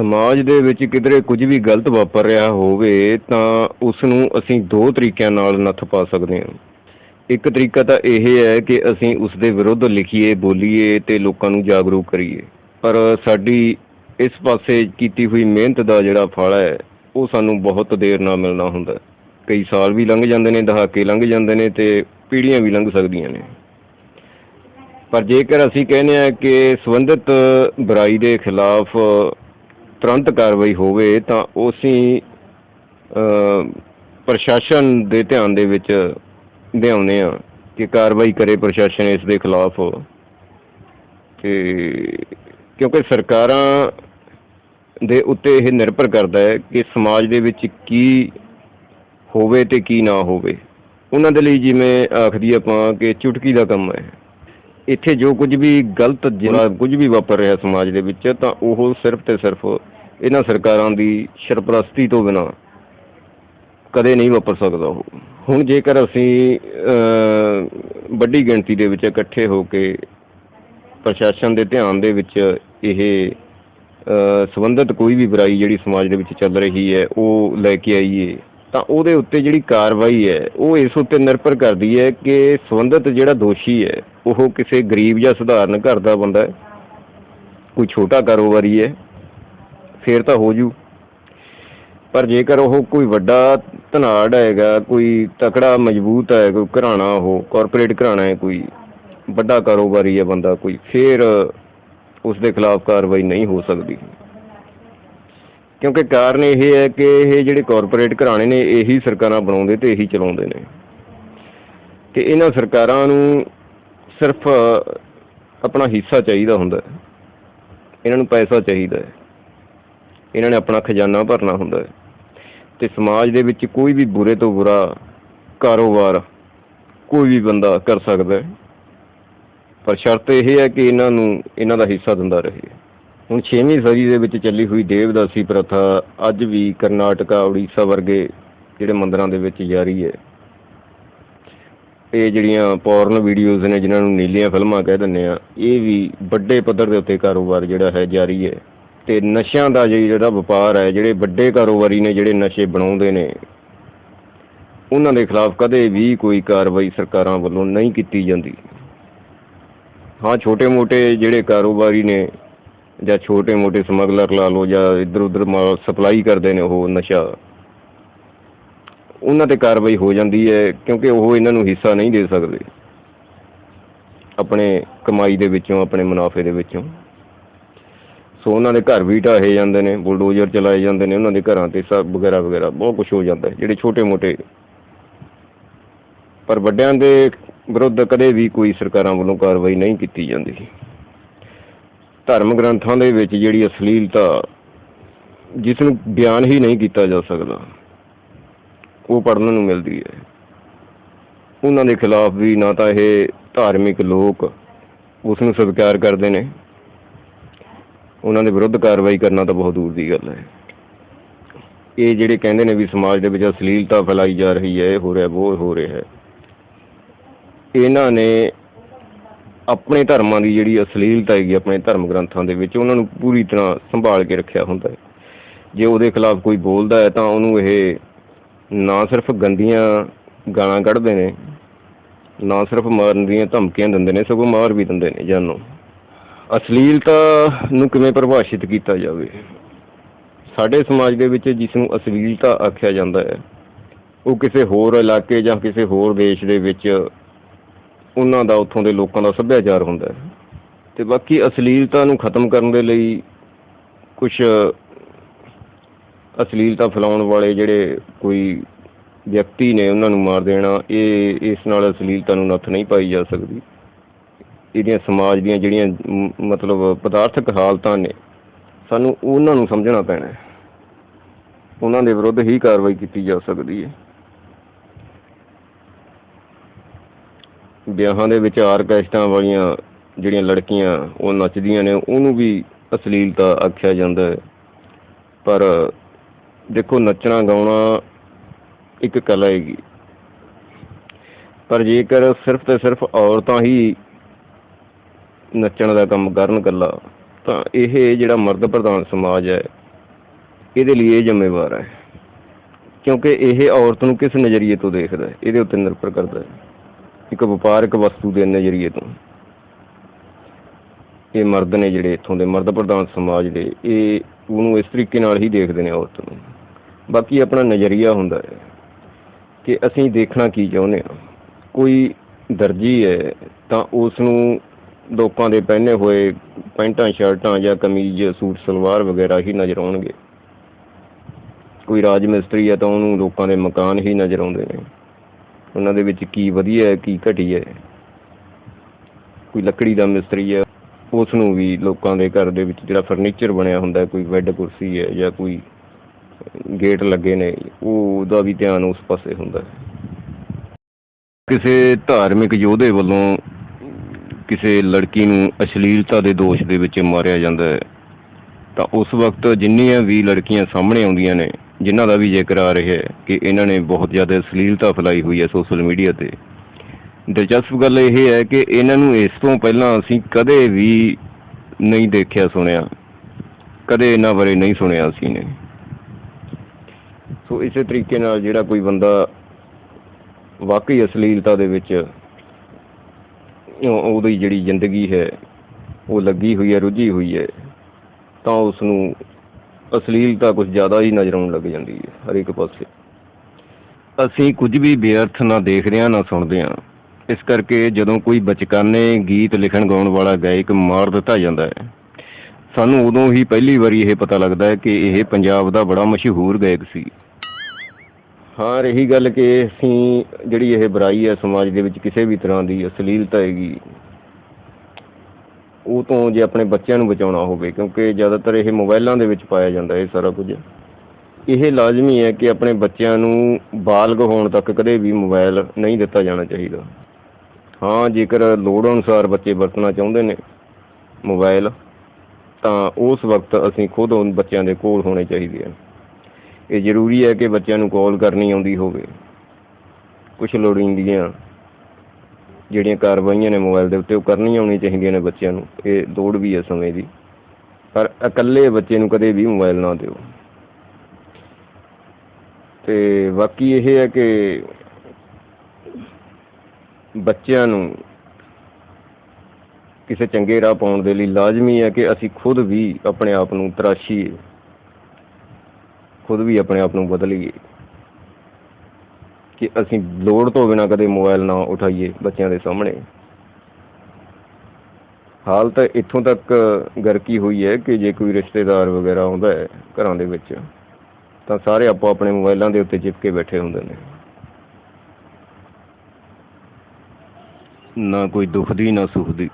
ਸਮਾਜ ਦੇ ਵਿੱਚ ਕਿਧਰੇ ਕੁਝ ਵੀ ਗਲਤ ਵਾਪਰ ਰਿਹਾ ਹੋਵੇ ਤਾਂ ਉਸ ਨੂੰ ਅਸੀਂ ਦੋ ਤਰੀਕਿਆਂ ਨਾਲ ਨੱਥ ਪਾ ਸਕਦੇ ਹਾਂ। ਇੱਕ ਤਰੀਕਾ ਤਾਂ ਇਹ ਹੈ ਕਿ ਅਸੀਂ ਉਸ ਦੇ ਵਿਰੁੱਧ ਲਿਖੀਏ, ਬੋਲੀਏ ਤੇ ਲੋਕਾਂ ਨੂੰ ਜਾਗਰੂਕ ਕਰੀਏ। ਪਰ ਸਾਡੀ ਇਸ ਪਾਸੇ ਕੀਤੀ ਹੋਈ ਮਿਹਨਤ ਦਾ ਜਿਹੜਾ ਫਲ ਹੈ, ਉਹ ਸਾਨੂੰ ਬਹੁਤ ਦੇਰ ਨਾਲ ਮਿਲਣਾ ਹੁੰਦਾ ਕਈ ਸਾਲ ਵੀ ਲੰਘ ਜਾਂਦੇ ਨੇ, ਦਹਾਕੇ ਲੰਘ ਜਾਂਦੇ ਨੇ ਤੇ ਪੀੜ੍ਹੀਆਂ ਵੀ ਲੰਘ ਸਕਦੀਆਂ ਨੇ। ਪਰ ਜੇਕਰ ਅਸੀਂ ਕਹਿੰਦੇ ਹਾਂ ਕਿ ਸੰਬੰਧਿਤ ਬੁਰਾਈ ਦੇ ਖਿਲਾਫ ਤੁਰੰਤ ਕਾਰਵਾਈ ਹੋਵੇ ਤਾਂ ਅ, ਪ੍ਰਸ਼ਾਸਨ ਦੇ ਧਿਆਨ ਦੇ ਵਿੱਚ ਲਿਆਉਂਦੇ ਆ ਕਿ ਕਾਰਵਾਈ ਕਰੇ ਪ੍ਰਸ਼ਾਸਨ ਇਸ ਦੇ ਖਿਲਾਫ। ਤੇ ਕਿਉਂਕਿ ਸਰਕਾਰਾਂ ਦੇ ਉੱਤੇ ਇਹ ਨਿਰਭਰ ਕਰਦਾ ਹੈ ਕਿ ਸਮਾਜ ਦੇ ਵਿੱਚ ਕੀ ਹੋਵੇ ਤੇ ਕੀ ਨਾ ਹੋਵੇ। ਉਹਨਾਂ ਦੇ ਲਈ ਜਿਵੇਂ ਆਖਦੀ ਆਪਾਂ ਕਿ ਚੁਟਕੀ ਦਾ ਕੰਮ ਹੈ। ਇੱਥੇ ਜੋ ਕੁਝ ਵੀ ਗਲਤ ਜਿਹੜਾ ਕੁਝ ਵੀ ਵਾਪਰ ਰਿਹਾ ਸਮਾਜ ਦੇ ਵਿੱਚ ਤਾਂ ਉਹ ਸਿਰਫ ਤੇ ਸਿਰਫ ਇਹਨਾਂ ਸਰਕਾਰਾਂ ਦੀ ਸਰਪ੍ਰਸਤੀ ਤੋਂ ਬਿਨਾ ਕਦੇ ਨਹੀਂ ਵਾਪਰ ਸਕਦਾ ਉਹ। ਹੁਣ ਜੇਕਰ ਅਸੀਂ ਵੱਡੀ ਗਿਣਤੀ ਦੇ ਵਿੱਚ ਇਕੱਠੇ ਹੋ ਕੇ ਪ੍ਰਸ਼ਾਸਨ ਦੇ ਧਿਆਨ ਦੇ ਵਿੱਚ ਇਹ ਅ, ਸੰਬੰਧਿਤ ਕੋਈ ਵੀ ਬੁਰਾਈ ਜਿਹੜੀ ਸਮਾਜ ਦੇ ਵਿੱਚ ਚੱਲ ਰਹੀ ਹੈ ਉਹ ਲੈ ਕੇ ਆਈਏ ਤਾਂ ਉਹਦੇ ਉੱਤੇ ਜਿਹੜੀ ਕਾਰਵਾਈ ਹੈ ਉਹ ਇਸ ਉੱਤੇ ਨਿਰਭਰ ਕਰਦੀ ਹੈ ਕਿ ਸੰਬੰਧਿਤ ਜਿਹੜਾ ਦੋਸ਼ੀ ਹੈ ਉਹ ਕਿਸੇ ਗਰੀਬ ਜਾਂ ਸਧਾਰਨ ਘਰ ਦਾ ਬੰਦਾ ਹੈ ਕੋਈ ਛੋਟਾ ਕਾਰੋਬਾਰੀ ਹੈ ਫੇਰ ਤਾਂ ਹੋ ਜੂ ਪਰ ਜੇਕਰ ਉਹ ਕੋਈ ਵੱਡਾ ਧਨਾੜ ਹੈਗਾ, ਕੋਈ ਤਕੜਾ ਮਜ਼ਬੂਤ ਹੈ, ਕੋਈ ਘਰਾਣਾ ਉਹ ਕਾਰਪੋਰੇਟ ਘਰਾਣਾ ਹੈ, ਕੋਈ ਵੱਡਾ ਕਾਰੋਬਾਰੀ ਹੈ ਬੰਦਾ ਕੋਈ, ਫੇਰ ਉਸ ਦੇ ਖਿਲਾਫ ਕਾਰਵਾਈ ਨਹੀਂ ਹੋ ਸਕਦੀ। ਕਿਉਂਕਿ ਕਾਰਨ ਇਹ ਹੈ ਕਿ ਇਹ ਜਿਹੜੇ ਕਾਰਪੋਰੇਟ ਘਰਾਣੇ ਨੇ, ਇਹੀ ਸਰਕਾਰਾਂ ਬਣਾਉਂਦੇ ਤੇ ਇਹੀ ਚਲਾਉਂਦੇ ਨੇ। ਤੇ ਇਹਨਾਂ ਸਰਕਾਰਾਂ ਨੂੰ ਸਿਰਫ ਆਪਣਾ ਹਿੱਸਾ ਚਾਹੀਦਾ ਹੁੰਦਾ ਇਹਨਾਂ ਨੂੰ ਪੈਸਾ ਚਾਹੀਦਾ ਹੈ। ਇਹਨਾਂ ਨੇ ਆਪਣਾ ਖਜ਼ਾਨਾ ਭਰਨਾ ਹੁੰਦਾ ਹੈ। ਤੇ ਸਮਾਜ ਦੇ ਵਿੱਚ ਕੋਈ ਵੀ ਬੁਰੇ ਤੋਂ ਬੁਰਾ ਕਾਰੋਬਾਰ ਕੋਈ ਵੀ ਬੰਦਾ ਕਰ ਸਕਦਾ ਹੈ। ਪਰ ਸ਼ਰਤ ਇਹ ਹੈ ਕਿ ਇਹਨਾਂ ਨੂੰ ਇਹਨਾਂ ਦਾ ਹਿੱਸਾ ਦਿੰਦਾ ਰਹੇ। ਹੁਣ 6ਵੀਂ ਸਦੀ ਦੇ ਵਿੱਚ ਚੱਲੀ ਹੋਈ ਦੇਵਦਾਸੀ ਪ੍ਰਥਾ ਅੱਜ ਵੀ ਕਰਨਾਟਕਾ, ਉੜੀਸਾ ਵਰਗੇ ਜਿਹੜੇ ਮੰਦਰਾਂ ਦੇ ਵਿੱਚ ਜਾਰੀ ਹੈ। ਇਹ ਜਿਹੜੀਆਂ ਪੋਰਨ ਵੀਡੀਓਜ਼ ਨੇ, ਜਿਨ੍ਹਾਂ ਨੂੰ ਨੀਲੀਆਂ ਫਿਲਮਾਂ ਕਹਿ ਦਿੰਦੇ ਆ ਇਹ ਵੀ ਵੱਡੇ ਪੱਧਰ ਦੇ ਉੱਤੇ ਕਾਰੋਬਾਰ ਜਿਹੜਾ ਹੈ, ਜਾਰੀ ਹੈ। ਤੇ ਨਸ਼ਿਆਂ ਦਾ ਜੀ ਜਿਹੜਾ ਵਪਾਰ ਹੈ, ਜਿਹੜੇ ਵੱਡੇ ਕਾਰੋਬਾਰੀ ਨੇ ਜਿਹੜੇ ਨਸ਼ੇ ਬਣਾਉਂਦੇ ਨੇ, ਉਹਨਾਂ ਦੇ ਖਿਲਾਫ ਕਦੇ ਵੀ ਕੋਈ ਕਾਰਵਾਈ ਸਰਕਾਰਾਂ ਵੱਲੋਂ ਨਹੀਂ ਕੀਤੀ ਜਾਂਦੀ। ਹਾਂ, ਛੋਟੇ-ਮੋਟੇ ਜਿਹੜੇ ਕਾਰੋਬਾਰੀ ਨੇ ਜਾਂ ਛੋਟੇ-ਮੋਟੇ ਸਮਗਲਰ ਲਾ ਲਓ ਜਾਂ ਇੱਧਰ ਉੱਧਰ ਮਾਲ ਸਪਲਾਈ ਕਰਦੇ ਨੇ ਉਹ ਨਸ਼ਾ, ਉਹਨਾਂ ਤੇ ਕਾਰਵਾਈ ਹੋ ਜਾਂਦੀ ਹੈ ਕਿਉਂਕਿ ਉਹ ਇਹਨਾਂ ਨੂੰ ਹਿੱਸਾ ਨਹੀਂ ਦੇ ਸਕਦੇ। ਆਪਣੇ ਕਮਾਈ ਦੇ ਵਿੱਚੋਂ, ਆਪਣੇ ਮੁਨਾਫੇ ਦੇ ਵਿੱਚੋਂ। ਸੋ ਉਹਨਾਂ ਦੇ ਘਰ ਵੀ ਢਾਹੇ ਜਾਂਦੇ ਨੇ, ਬੁਲਡੋਜ਼ਰ ਚਲਾਏ ਜਾਂਦੇ ਨੇ ਉਹਨਾਂ ਦੇ ਘਰਾਂ ਤੇ, ਸਭ ਵਗੈਰਾ ਵਗੈਰਾ, ਬਹੁਤ ਕੁਝ ਹੋ ਜਾਂਦਾ ਹੈ, ਜਿਹੜੇ ਛੋਟੇ-ਮੋਟੇ ਪਰ ਵੱਡਿਆਂ ਦੇ ਵਿਰੁੱਧ ਕਦੇ ਵੀ ਕੋਈ ਸਰਕਾਰਾਂ ਵੱਲੋਂ ਕਾਰਵਾਈ ਨਹੀਂ ਕੀਤੀ ਜਾਂਦੀ। ਧਰਮ ਗ੍ਰੰਥਾਂ ਦੇ ਵਿੱਚ ਜਿਹੜੀ ਅਸ਼ਲੀਲਤਾ ਜਿਸ ਨੂੰ ਬਿਆਨ ਹੀ ਨਹੀਂ ਕੀਤਾ ਜਾ ਸਕਦਾ, ਉਹ ਪੜਨ ਨੂੰ ਮਿਲਦੀ ਹੈ। ਉਹਨਾਂ ਦੇ ਖਿਲਾਫ ਵੀ ਨਾ ਤਾਂ ਇਹ ਧਾਰਮਿਕ ਲੋਕ ਉਸ ਨੂੰ ਸਵੀਕਾਰ ਕਰਦੇ ਨੇ। ਉਹਨਾਂ ਦੇ ਵਿਰੁੱਧ ਕਾਰਵਾਈ ਕਰਨਾ ਤਾਂ ਬਹੁਤ ਦੂਰ ਦੀ ਗੱਲ ਹੈ। ਇਹ ਜਿਹੜੇ ਕਹਿੰਦੇ ਨੇ ਵੀ ਸਮਾਜ ਦੇ ਵਿੱਚ ਅਸ਼ਲੀਲਤਾ ਫੈਲਾਈ ਜਾ ਰਹੀ ਹੈ, ਇਹ ਹੋ ਰਿਹਾ, ਉਹ ਹੋ ਰਿਹਾ ਹੈ। ਇਹਨਾਂ ਨੇ ਆਪਣੇ ਧਰਮਾਂ ਦੀ ਜਿਹੜੀ ਅਸ਼ਲੀਲਤਾ ਹੈਗੀ, ਆਪਣੇ ਧਰਮ ਗ੍ਰੰਥਾਂ ਦੇ ਵਿੱਚ ਉਹਨਾਂ ਨੂੰ ਪੂਰੀ ਤਰ੍ਹਾਂ ਸੰਭਾਲ ਕੇ ਰੱਖਿਆ ਹੁੰਦਾ ਹੈ। ਜੇ ਉਹਦੇ ਖਿਲਾਫ ਕੋਈ ਬੋਲਦਾ ਹੈ ਤਾਂ ਉਹਨੂੰ ਇਹ ਨਾ ਸਿਰਫ ਗੰਦੀਆਂ ਗਾਲਾਂ ਕੱਢਦੇ ਨੇ, ਨਾ ਸਿਰਫ ਮਾਰਨ ਦੀਆਂ ਧਮਕੀਆਂ ਦਿੰਦੇ ਨੇ, ਸਗੋਂ ਮਾਰ ਵੀ ਦਿੰਦੇ ਨੇ ਜਾਨੋਂ। ਅਸ਼ਲੀਲਤਾ ਨੂੰ ਕਿਵੇਂ ਪਰਿਭਾਸ਼ਿਤ ਕੀਤਾ ਜਾਵੇ? ਸਾਡੇ ਸਮਾਜ ਦੇ ਵਿੱਚ ਜਿਸ ਨੂੰ ਅਸ਼ਲੀਲਤਾ ਆਖਿਆ ਜਾਂਦਾ ਹੈ, ਉਹ ਕਿਸੇ ਹੋਰ ਇਲਾਕੇ ਜਾਂ ਕਿਸੇ ਹੋਰ ਦੇਸ਼ ਦੇ ਵਿੱਚ ਉਹਨਾਂ ਦਾ, ਉੱਥੋਂ ਦੇ ਲੋਕਾਂ ਦਾ ਸੱਭਿਆਚਾਰ ਹੁੰਦਾ ਹੈ। ਤੇ ਬਾਕੀ ਅਸ਼ਲੀਲਤਾ ਨੂੰ ਖਤਮ ਕਰਨ ਦੇ ਲਈ ਕੁਝ ਅਸ਼ਲੀਲਤਾ ਫੈਲਾਉਣ ਵਾਲੇ ਜਿਹੜੇ ਕੋਈ ਵਿਅਕਤੀ ਨੇ ਉਹਨਾਂ ਨੂੰ ਮਾਰ ਦੇਣਾ, ਇਹ ਇਸ ਨਾਲ ਅਸ਼ਲੀਲਤਾ ਨੂੰ ਨੱਥ ਨਹੀਂ ਪਾਈ ਜਾ ਸਕਦੀ। ਇਹਦੀਆਂ ਸਮਾਜ ਦੀਆਂ ਜਿਹੜੀਆਂ ਮ- ਮਤਲਬ ਪਦਾਰਥਕ ਹਾਲਤਾਂ ਨੇ, ਸਾਨੂੰ ਉਹਨਾਂ ਨੂੰ ਸਮਝਣਾ ਪੈਣਾ ਹੈ। ਉਹਨਾਂ ਦੇ ਵਿਰੁੱਧ ਹੀ ਕਾਰਵਾਈ ਕੀਤੀ ਜਾ ਸਕਦੀ ਹੈ। ਵਿਆਹਾਂ ਦੇ ਵਿੱਚ ਆਰਕੈਸਟਰਾਂ ਵਾਲੀਆਂ ਜਿਹੜੀਆਂ ਲੜਕੀਆਂ, ਉਹ ਨੱਚਦੀਆਂ ਨੇ, ਉਹਨੂੰ ਵੀ ਅਸ਼ਲੀਲਤਾ ਆਖਿਆ ਜਾਂਦਾ ਹੈ। ਪਰ ਦੇਖੋ, ਨੱਚਣਾ, ਗਾਉਣਾ ਇੱਕ ਕਲਾ ਹੈਗੀ। ਪਰ ਜੇਕਰ ਸਿਰਫ ਤੇ ਸਿਰਫ ਔਰਤਾਂ ਹੀ ਨੱਚਣ ਦਾ ਕੰਮ ਕਰਨ ਕੱਲਾ ਤਾਂ ਇਹ ਜਿਹੜਾ ਮਰਦ ਪ੍ਰਧਾਨ ਸਮਾਜ ਹੈ, ਇਹਦੇ ਲਈ ਇਹ ਜ਼ਿੰਮੇਵਾਰ ਹੈ। ਕਿਉਂਕਿ ਇਹ ਔਰਤ ਨੂੰ ਕਿਸ ਨਜ਼ਰੀਏ ਤੋਂ ਦੇਖਦਾ ਹੈ? ਇਹਦੇ ਉੱਤੇ ਨਿਰਭਰ ਕਰਦਾ ਹੈ। ਇੱਕ ਵਪਾਰਕ ਵਸਤੂ ਦੇ ਨਜ਼ਰੀਏ ਤੋਂ। ਇਹ ਮਰਦ ਨੇ ਜਿਹੜੇ ਇੱਥੋਂ ਦੇ ਮਰਦ ਪ੍ਰਧਾਨ ਸਮਾਜ ਦੇ, ਇਹ ਉਹਨੂੰ ਇਸ ਤਰੀਕੇ ਨਾਲ ਹੀ ਦੇਖਦੇ ਨੇ ਔਰਤ ਨੂੰ। ਬਾਕੀ ਆਪਣਾ ਨਜ਼ਰੀਆ ਹੁੰਦਾ ਹੈ ਕਿ ਅਸੀਂ ਦੇਖਣਾ ਕੀ ਚਾਹੁੰਦੇ ਹਾਂ। ਕੋਈ ਦਰਜੀ ਹੈ ਤਾਂ ਉਸ ਨੂੰ ਲੋਕਾਂ ਦੇ ਪਹਿਨੇ ਹੋਏ ਪੈਂਟਾਂ, ਸ਼ਰਟਾਂ ਜਾਂ ਕਮੀਜ਼, ਸੂਟ, ਸਲਵਾਰ ਵਗੈਰਾ ਹੀ ਨਜ਼ਰ ਆਉਣਗੇ। ਕੋਈ ਰਾਜ ਮਿਸਤਰੀ ਹੈ ਤਾਂ ਉਹਨੂੰ ਲੋਕਾਂ ਦੇ ਮਕਾਨ ਹੀ ਨਜ਼ਰ ਆਉਂਦੇ ਨੇ। ਉਹਨਾਂ ਦੇ ਵਿੱਚ ਕੀ ਵਧੀਆ ਹੈ, ਕੀ ਘਟੀਆ ਹੈ। ਕੋਈ ਲੱਕੜੀ ਦਾ ਮਿਸਤਰੀ ਹੈ ਉਸ ਨੂੰ ਵੀ ਲੋਕਾਂ ਦੇ ਘਰ ਦੇ ਵਿੱਚ ਜਿਹੜਾ ਫਰਨੀਚਰ ਬਣਿਆ ਹੁੰਦਾ, ਕੋਈ ਬੈੱਡ ਕੁਰਸੀ ਹੈ ਜਾਂ ਕੋਈ ਗੇਟ ਲੱਗੇ ਨੇ ਉਹ ਉਹਦਾ ਵੀ ਧਿਆਨ ਉਸ ਪਾਸੇ ਹੁੰਦਾ ਹੈ। ਕਿਸੇ ਧਾਰਮਿਕ ਯੋਧੇ ਵੱਲੋਂ ਕਿਸੇ ਲੜਕੀ ਨੂੰ ਅਸ਼ਲੀਲਤਾ ਦੇ ਦੋਸ਼ ਦੇ ਵਿੱਚ ਮਾਰਿਆ ਜਾਂਦਾ ਹੈ, ਤਾਂ ਉਸ ਵਕਤ ਜਿੰਨੀਆਂ ਵੀ ਲੜਕੀਆਂ ਸਾਹਮਣੇ ਆਉਂਦੀਆਂ ਨੇ, ਜਿਨ੍ਹਾਂ ਦਾ ਵੀ ਜ਼ਿਕਰ ਆ ਰਿਹਾ ਹੈ ਕਿ ਇਹਨਾਂ ਨੇ ਬਹੁਤ ਜ਼ਿਆਦਾ ਅਸ਼ਲੀਲਤਾ ਫੈਲਾਈ ਹੋਈ ਹੈ ਸੋਸ਼ਲ ਮੀਡੀਆ ਤੇ। ਦਿਲਚਸਪ ਗੱਲ ਇਹ ਹੈ ਕਿ ਇਹਨਾਂ ਨੂੰ ਇਸ ਤੋਂ ਪਹਿਲਾਂ ਅਸੀਂ ਕਦੇ ਵੀ ਨਹੀਂ ਦੇਖਿਆ, ਸੁਣਿਆ। ਕਦੇ ਇਹਨਾਂ ਬਾਰੇ ਨਹੀਂ ਸੁਣਿਆ ਅਸੀਂ ਨੇ। ਸੋ ਇਸੇ ਤਰੀਕੇ ਨਾਲ ਜਿਹੜਾ ਕੋਈ ਬੰਦਾ ਵਾਕਈ ਅਸ਼ਲੀਲਤਾ ਦੇ ਵਿੱਚ ਉਹ- ਉਹਦੀ ਜਿਹੜੀ ਜ਼ਿੰਦਗੀ ਹੈ, ਉਹ ਲੱਗੀ ਹੋਈ ਹੈ, ਰੁੱਝੀ ਹੋਈ ਹੈ, ਤਾਂ ਉਸ ਨੂੰ ਅਸ਼ਲੀਲਤਾ ਕੁਝ ਜ਼ਿਆਦਾ ਹੀ ਨਜ਼ਰ ਆਉਣ ਲੱਗ ਜਾਂਦੀ ਹੈ, ਹਰ ਇੱਕ ਪਾਸੇ। ਅਸੀਂ ਕੁਝ ਵੀ ਬੇਅਰਥ ਨਾ ਦੇਖਦੇ ਹਾਂ, ਨਾ ਸੁਣਦੇ ਹਾਂ। ਇਸ ਕਰਕੇ ਜਦੋਂ ਕੋਈ ਬਚਕਾਨੇ ਗੀਤ ਲਿਖਣ ਗਾਉਣ ਵਾਲਾ ਗਾਇਕ ਮਾਰ ਦਿੱਤਾ ਜਾਂਦਾ ਹੈ, ਸਾਨੂੰ ਉਦੋਂ ਹੀ ਪਹਿਲੀ ਵਾਰੀ ਇਹ ਪਤਾ ਲੱਗਦਾ ਹੈ ਕਿ ਇਹ ਪੰਜਾਬ ਦਾ ਬੜਾ ਮਸ਼ਹੂਰ ਗਾਇਕ ਸੀ। ਹਾਂ, ਰਹੀ ਗੱਲ ਕਿ ਅਸੀਂ ਜਿਹੜੀ ਇਹ ਬੁਰਾਈ ਹੈ ਸਮਾਜ ਦੇ ਵਿੱਚ ਕਿਸੇ ਵੀ ਤਰ੍ਹਾਂ ਦੀ, ਅਸ਼ਲੀਲਤਾ ਹੈਗੀ, ਉਹ ਤੋਂ ਜੇ ਆਪਣੇ ਬੱਚਿਆਂ ਨੂੰ ਬਚਾਉਣਾ ਹੋਵੇ, ਕਿਉਂਕਿ ਜ਼ਿਆਦਾਤਰ ਇਹ ਮੋਬਾਈਲਾਂ ਦੇ ਵਿੱਚ ਪਾਇਆ ਜਾਂਦਾ ਇਹ ਸਾਰਾ ਕੁਝ। ਇਹ ਲਾਜ਼ਮੀ ਹੈ ਕਿ ਆਪਣੇ ਬੱਚਿਆਂ ਨੂੰ ਬਾਲਗ ਹੋਣ ਤੱਕ ਕਦੇ ਵੀ ਮੋਬਾਈਲ ਨਹੀਂ ਦਿੱਤਾ ਜਾਣਾ ਚਾਹੀਦਾ। ਹਾਂ, ਜੇਕਰ ਲੋੜ ਅਨੁਸਾਰ ਬੱਚੇ ਵਰਤਣਾ ਚਾਹੁੰਦੇ ਨੇ ਮੋਬਾਈਲ ਤਾਂ ਉਸ ਵਕਤ ਅਸੀਂ ਖੁਦ ਉਹਨਾਂ ਬੱਚਿਆਂ ਦੇ ਕੋਲ ਹੋਣੇ ਚਾਹੀਦੇ ਆ ਇਹ ਜ਼ਰੂਰੀ ਹੈ ਕਿ ਬੱਚਿਆਂ ਨੂੰ ਕਾਲ ਕਰਨੀ ਆਉਂਦੀ ਹੋਵੇ। ਕੁਝ ਲੋੜੀਂਦੀਆਂ ਜਿਹੜੀਆਂ ਕਾਰਵਾਈਆਂ ਨੇ ਮੋਬਾਈਲ ਦੇ ਉੱਤੇ, ਉਹ ਕਰਨੀਆਂ ਆਉਣੀਆਂ ਚਾਹੀਦੀਆਂ ਨੇ ਬੱਚਿਆਂ ਨੂੰ। ਇਹ ਲੋੜ ਵੀ ਹੈ ਸਮੇਂ ਦੀ। ਪਰ ਇਕੱਲੇ ਬੱਚੇ ਨੂੰ ਕਦੇ ਵੀ ਮੋਬਾਈਲ ਨਾ ਦਿਓ। ਤੇ ਬਾਕੀ ਇਹ ਹੈ ਕਿ ਬੱਚਿਆਂ ਨੂੰ ਕਿਸੇ ਚੰਗੇ ਰਾਹ ਪਾਉਣ ਦੇ ਲਈ ਲਾਜ਼ਮੀ ਹੈ ਕਿ ਅਸੀਂ ਖੁਦ ਵੀ ਆਪਣੇ ਆਪ ਨੂੰ ਤਰਾਸ਼ੀਏ। ਖੁਦ ਵੀ ਆਪਣੇ ਆਪ ਨੂੰ ਬਦਲੀਏ ਕਿ ਅਸੀਂ ਲੋੜ ਤੋਂ ਬਿਨਾਂ ਕਦੇ ਮੋਬਾਈਲ ਨਾ ਉਠਾਈਏ ਬੱਚਿਆਂ ਦੇ ਸਾਹਮਣੇ। ਹਾਲ ਤਾਂ ਇੱਥੋਂ ਤੱਕ ਗਰਕੀ ਹੋਈ ਹੈ ਕਿ ਜੇ ਕੋਈ ਰਿਸ਼ਤੇਦਾਰ ਵਗੈਰਾ ਆਉਂਦਾ ਹੈ ਘਰਾਂ ਦੇ ਵਿੱਚ, ਤਾਂ ਸਾਰੇ ਆਪੋ ਆਪਣੇ ਮੋਬਾਈਲਾਂ ਦੇ ਉੱਤੇ ਚਿਪਕੇ ਬੈਠੇ ਹੁੰਦੇ ਨੇ। ਨਾ ਕੋਈ ਦੁੱਖ ਦੀ, ਨਾ ਸੁੱਖ ਦੀ।